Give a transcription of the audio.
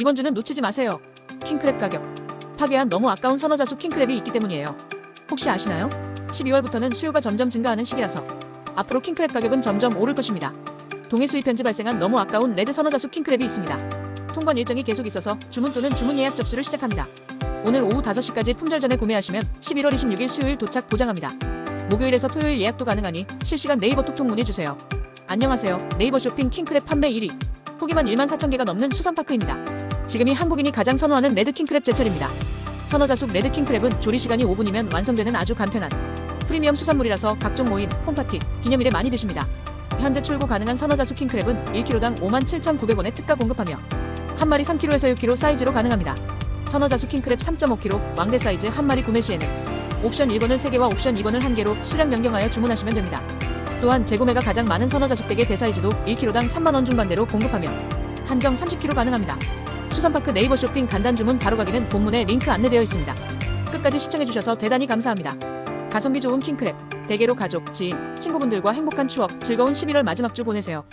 이번 주는 놓치지 마세요. 킹크랩 가격. 파괴한 너무 아까운 선어자수 킹크랩이 있기 때문이에요. 혹시 아시나요? 12월부터는 수요가 점점 증가하는 시기라서 앞으로 킹크랩 가격은 점점 오를 것입니다. 동해 수입 현지 발생한 너무 아까운 레드 선어자수 킹크랩이 있습니다. 통관 일정이 계속 있어서 주문 또는 주문 예약 접수를 시작합니다. 오늘 오후 5시까지 품절 전에 구매하시면 11월 26일 수요일 도착 보장합니다. 목요일에서 토요일 예약도 가능하니 실시간 네이버 톡톡 문의주세요. 안녕하세요. 네이버 쇼핑 킹크랩 판매 1위. 후기만 1만 4천 개가 넘는 수산파크입니다. 지금이 한국인이 가장 선호하는 레드 킹크랩 제철입니다. 선어자숙 레드 킹크랩은 조리 시간이 5분이면 완성되는 아주 간편한 프리미엄 수산물이라서 각종 모임, 홈파티, 기념일에 많이 드십니다. 현재 출고 가능한 선어자숙 킹크랩은 1kg당 57,900원에 특가 공급하며 한 마리 3kg에서 6kg 사이즈로 가능합니다. 선어자숙 킹크랩 3.5kg 왕대 사이즈 한 마리 구매 시에는 옵션 1번을 3개와 옵션 2번을 1개로 수량 변경하여 주문하시면 됩니다. 또한 재구매가 가장 많은 선어자숙 댁의 대사이즈도 1kg당 3만원 중반대로 공급하며 한정 30kg 가능합니다. 수산파크 네이버 쇼핑 간단 주문 바로 가기는 본문에 링크 안내되어 있습니다. 끝까지 시청해주셔서 대단히 감사합니다. 가성비 좋은 킹크랩, 대게로 가족, 지인, 친구분들과 행복한 추억, 즐거운 11월 마지막 주 보내세요.